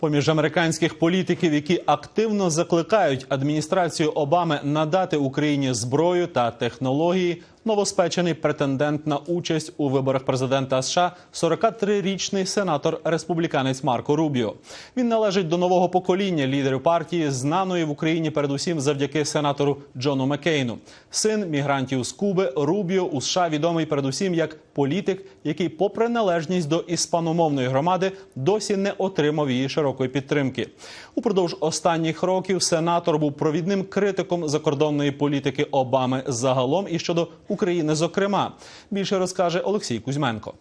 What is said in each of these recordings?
Поміж американських політиків, які активно закликають адміністрацію Обами надати Україні зброю та технології, новоспечений претендент на участь у виборах президента США 43-річний сенатор республіканець Марко Рубіо. Він належить до нового покоління лідерів партії, знаної в Україні передусім завдяки сенатору Джону Маккейну. Син мігрантів з Куби Рубіо у США відомий передусім як політик, який, попри належність до іспаномовної громади, досі не отримав її широкої підтримки. Упродовж останніх років сенатор був провідним критиком закордонної політики Обами загалом і щодо України, зокрема. Більше розкаже Олексій Кузьменко.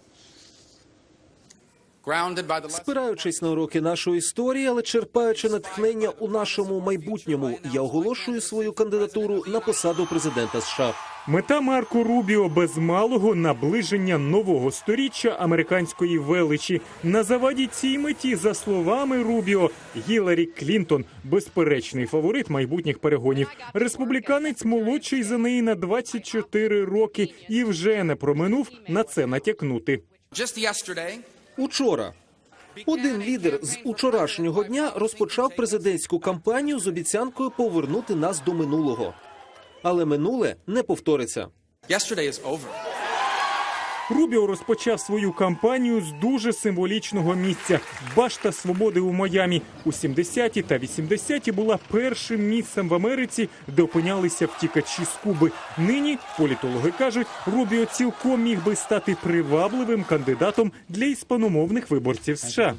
Спираючись на уроки нашої історії, але черпаючи натхнення у нашому майбутньому, я оголошую свою кандидатуру на посаду президента США. Мета Марко Рубіо без малого наближення нового сторіччя американської величі. На заваді цій меті, за словами Рубіо, Гіларі Клінтон безперечний фаворит майбутніх перегонів. Республіканець молодший за неї на 24 роки і вже не проминув на це натякнути. Учора один лідер з учорашнього дня розпочав президентську кампанію з обіцянкою повернути нас до минулого. Але минуле не повториться. Рубіо розпочав свою кампанію з дуже символічного місця башта свободи у Майамі. У 70-ті та 80-ті була першим місцем в Америці, де опинялися втікачі з Куби. Нині політологи кажуть, Рубіо цілком міг би стати привабливим кандидатом для іспаномовних виборців США.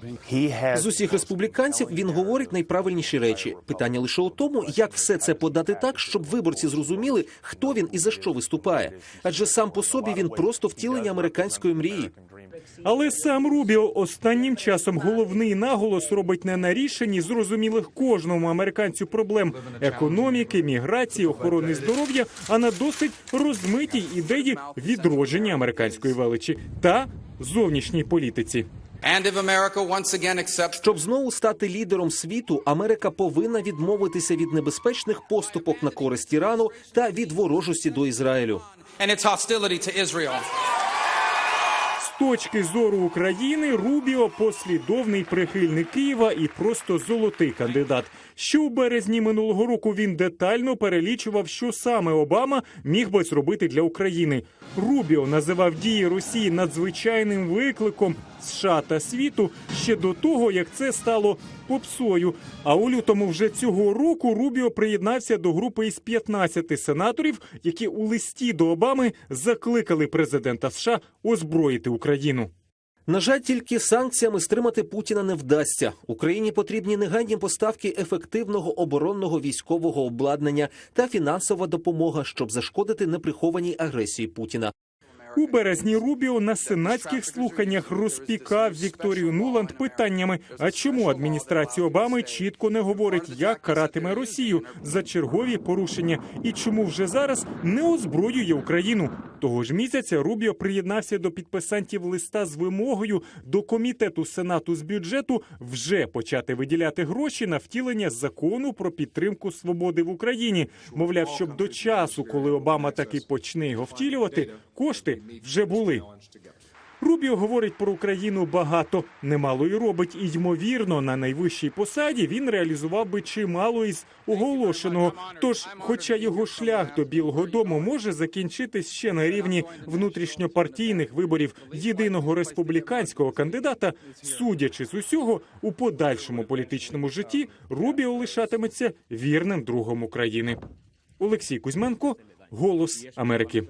З усіх республіканців він говорить найправильніші речі. Питання лише у тому, як все це подати так, щоб виборці зрозуміли, хто він і за що виступає. Адже сам по собі він просто втілення американської мрії. Але сам Рубіо останнім часом головний наголос робить не на рішенні зрозумілих кожному американцю проблем економіки, міграції, охорони здоров'я, а на досить розмитій ідеї відродження американської величі та зовнішній політиці. Щоб знову стати лідером світу, Америка повинна відмовитися від небезпечних поступок на користь Ірану та від ворожості до Ізраїлю. Точки зору України Рубіо послідовний прихильник Києва і просто золотий кандидат. Що у березні минулого року він детально перелічував, що саме Обама міг би зробити для України. Рубіо називав дії Росії надзвичайним викликом США та світу ще до того, як це стало попсою. А у лютому вже цього року Рубіо приєднався до групи із 15 сенаторів, які у листі до Обами закликали президента США озброїти Україну. На жаль, тільки санкціями стримати Путіна не вдасться. Україні потрібні негайні поставки ефективного оборонного військового обладнання та фінансова допомога, щоб зашкодити неприхованій агресії Путіна. У березні Рубіо на сенатських слуханнях розпікав Вікторію Нуланд питаннями: а чому адміністрація Обами чітко не говорить, як каратиме Росію за чергові порушення, і чому вже зараз не озброює Україну? Того ж місяця Рубіо приєднався до підписантів листа з вимогою до комітету Сенату з бюджету вже почати виділяти гроші на втілення закону про підтримку свободи в Україні. Мовляв, щоб до часу, коли Обама таки почне його втілювати, кошти вже були. Рубіо говорить про Україну багато, немало й робить, і ймовірно, на найвищій посаді він реалізував би чимало із оголошеного. Тож, хоча його шлях до Білого Дому може закінчитись ще на рівні внутрішньопартійних виборів єдиного республіканського кандидата, судячи з усього, у подальшому політичному житті Рубіо лишатиметься вірним другом України. Олексій Кузьменко, Голос Америки.